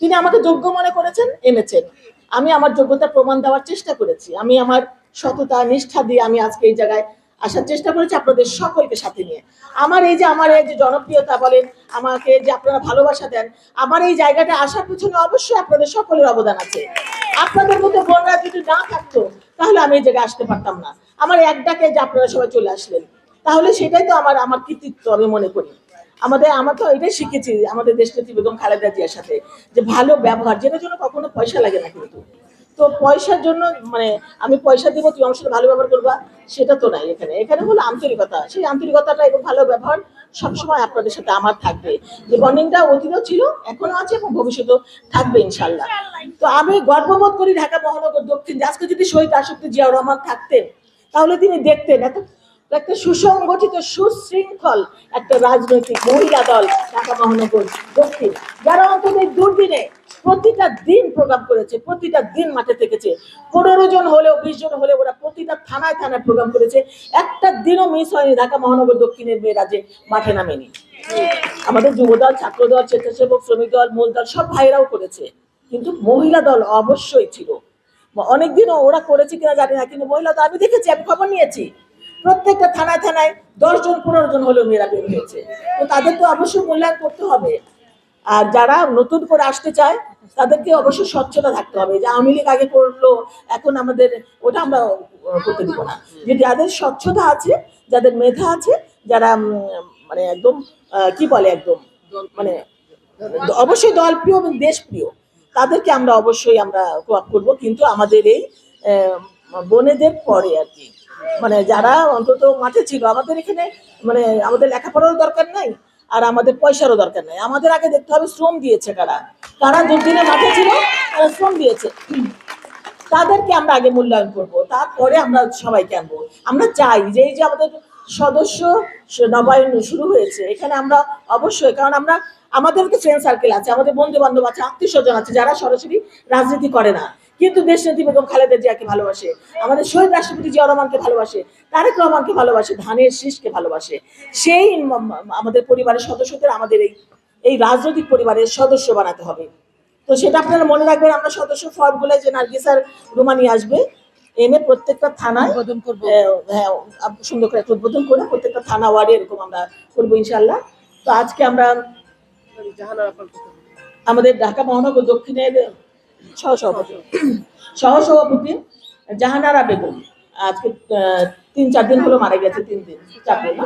তিনি আমাকে যোগ্য মনে করেছেন, এনেছেন। আমি আমার যোগ্যতা প্রমাণ দেওয়ার চেষ্টা করেছি। আমি আমার সততা, নিষ্ঠা দিয়ে আমি আজকে এই জায়গায় আসার চেষ্টা করেছি আপনাদের সকলকে সাথে নিয়ে। আমার এই যে আমার এই যে জনপ্রিয়তা বলেন, আমাকে যে আপনারা ভালোবাসা দেন, আমার এই জায়গাটা আসার পিছনে অবশ্যই আপনাদের সকলের অবদান আছে। আপনাদের মতো বোনরা যদি না থাকতো, তাহলে আমি এই জায়গায় আসতে পারতাম না। আমার এক ডাকে যে আপনারা সবাই চলে আসলেন, তাহলে সেটাই তো আমার আমার কৃতিত্ব আমি মনে করি। আমাদের, আমরা তো এটাই শিখেছি আমাদের দেশনেত্রী বেগম খালেদা জিয়ার সাথে, যে ভালো ব্যবহার যেটার জন্য কখনো পয়সা লাগে না কিন্তু। তো পয়সার জন্য মানে আমি পয়সা দিব, তুই আমার ভালো ব্যবহার করবা, সেটা তো নাই এখানে। এখানে হলো আন্তরিকতা। সেই আন্তরিকতাটা এবং ভালো ব্যবহার সবসময় আপনাদের সাথে আমার থাকবে। যে বন্ডিংটা অতীতও ছিল, এখনও আছে এবং ভবিষ্যতেও থাকবে ইনশাল্লাহ। তো আমি গর্ববোধ করি ঢাকা মহানগর দক্ষিণ আজকে যদি শহীদ রাষ্ট্রপতি জিয়াউর রহমান থাকতেন, তাহলে তিনি দেখতেন, এত একটা সুসংগঠিত, সুশৃঙ্খল একটা রাজনৈতিক মহিলা দল ঢাকা মহানগর দক্ষিণ। যারা অন্তত দুর্দিনে প্রতিটা দিন প্রোগ্রাম করেছে, প্রতিটা দিন মাঠে থেকেছে। পনেরো জন হলেও, বিশ জন হলেও ওরা প্রতিটা থানায় থানায় প্রোগ্রাম করেছে। একটা দিনও মিস হয়নি ঢাকা মহানগর দক্ষিণের মেয়েরা যে মাঠে নামেনি। আমাদের যুবদল, ছাত্রদল, স্বেচ্ছাসেবক, শ্রমিক দল, মূল দল, সব ভাইরাও করেছে। কিন্তু মহিলা দল অবশ্যই ছিল। অনেকদিনও ওরা করেছে কিনা জানি না, কিন্তু মহিলা দল, আমি দেখেছি, আমি খবর নিয়েছি। প্রত্যেকটা থানায় থানায় দশ জন পনেরো জন হলেও মেয়েরা বের হয়েছে। তো তাদের তো অবশ্যই মূল্যায়ন করতে হবে। আর যারা নতুন করে আসতে চায়, তাদেরকে অবশ্যই স্বচ্ছতা থাকতে হবে যে আওয়ামী লীগ আগে করল, এখন আমাদের ওটা আমরা করতে দিব না। যে যাদের স্বচ্ছতা আছে, যাদের মেধা আছে, যারা মানে একদম কি বলে একদম মানে অবশ্যই দলপ্রিয় এবং দেশপ্রিয়, তাদেরকে আমরা অবশ্যই আমরা কোয়াপ করব। কিন্তু আমাদের এই বোনেদের পরে আর কি। মানে যারা অন্তত মাঠে ছিল, আমাদের এখানে মানে আমাদের লেখাপড়ারও দরকার নাই আর আমাদের পয়সারও দরকার নাই। আমাদের আগে দেখতে হবে শ্রম দিয়েছে কারা। কারা দুদিনে মাঠে ছিল, তারা শ্রম দিয়েছে। তাদেরকে আমরা আগে মূল্যায়ন করব, তারপরে আমরা সবাইকে আনব। আমরা চাই যে এই যে আমাদের সদস্য নবায়ন শুরু হয়েছে, এখানে আমরা অবশ্যই, কারণ আমরা আমাদের তো ফ্রেন্ড সার্কেল আছে, আমাদের বন্ধু বান্ধব আছে আত্মীয় স্বজন আছে, যারা সরাসরি রাজনীতি করে না। কিন্তু দেশ নেত্রী বেগম খালেদা জিয়াকে ভালোবাসে আমাদের শহীদ রাষ্ট্রপতি জিয়া রহমানকে ভালোবাসে তারেক রহমানকে ভালোবাসে ধানের শীষকে ভালোবাসে। সেই আমাদের পরিবারের সদস্যদের আমাদের এই এই রাজনৈতিক পরিবারের সদস্য বানাতে হবে। তো সেটা আপনারা মনে রাখবেন আমরা সদস্য ফর্মগুলো যে নার্গিসার রুমানি আসবে এনে প্রত্যেকটা থানায় উদ্বোধন করব। হ্যাঁ সুন্দর করে একটা উদ্বোধন করে প্রত্যেকটা থানা ওয়ার্ডে এরকম আমরা করব ইনশাল্লাহ তো আজকে আমরা আমাদের ঢাকা মহানগর দক্ষিণের সহসভাপতি। সহসভাপতি জাহানারা বেগম। আজকে তিন, চার দিন হলো মারা গেছে, তিন দিন চার দিন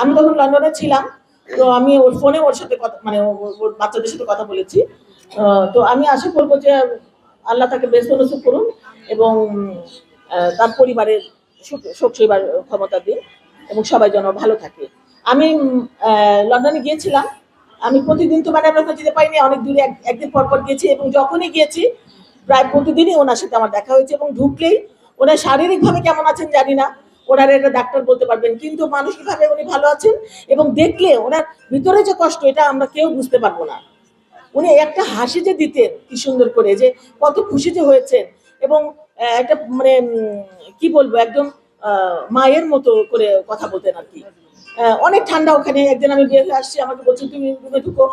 আমি তখন লন্ডনে ছিলাম, তো আমি ওর ফোনে ওর সাথে কথা মানে ওর বাচ্চাদের সাথে কথা বলেছি। তো আমি আশা করব যে আল্লাহ তাকে বেস্ত নসিব করুন এবং তার পরিবারের শোক ক্ষমতা দিন এবং সবাই যেন ভালো থাকে। আমি লন্ডনে গিয়েছিলাম আমি প্রতিদিন তো মানে ওখানে যেতে পারিনি, অনেক দূরে এক- একদিন পর পর গিয়েছি এবং যখনই গিয়েছি, প্রায় প্রতিদিনই ওনার সাথে আমার দেখা হয়েছে এবং ঢুকলেই ওনার শারীরিকভাবে কেমন আছেন জানি না, ওনার এটা ডাক্তার বলতে পারবেন, কিন্তু মানসিকভাবে উনি ভালো আছেন এবং দেখলে ওনার ভিতরে যে কষ্ট, এটা আমরা কেউ বুঝতে পারব না। উনি একটা হাসি যে দিতেন, কি সুন্দর করে যে কত খুশি যে হয়েছেন এবং একটা মানে কি বলব, একদম মায়ের মতো করে কথা বলতেন আর কি। অনেক ঠান্ডা ওখানে। একদিন আমি বের হয়ে আসছি, আমাকে বলছে, তুমি রুমে ঢুকো।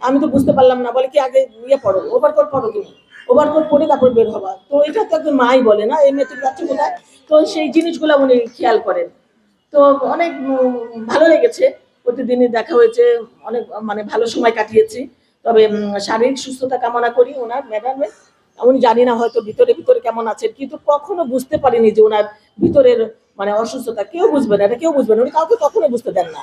আমি তো বুঝতে পারলাম না, বলে কি, আগে ইয়ে পড়ো ওভারকোট পড়ো তুমি। ওভার ওভারকোট পরে তারপর বের হবা। তো এটা তো একজন মাই বলে না এমনি তুমি যাচ্ছে কোথায়? তো সেই জিনিসগুলো উনি খেয়াল করেন। তো অনেক ভালো লেগেছে। প্রতিদিনই দেখা হয়েছে, অনেক মানে ভালো সময় কাটিয়েছি। তবে শারীরিক সুস্থতা কামনা করি ওনার ম্যাডামের উনি জানি না হয়তো ভিতরে ভিতরে কেমন আছেন, কিন্তু কখনো বুঝতে পারিনি যে ওনার ভিতরের মানে অসুস্থতা কেউ বুঝবে না, এটা কেউ বুঝবে না, উনি কাউকে কখনো বুঝতে দেন না।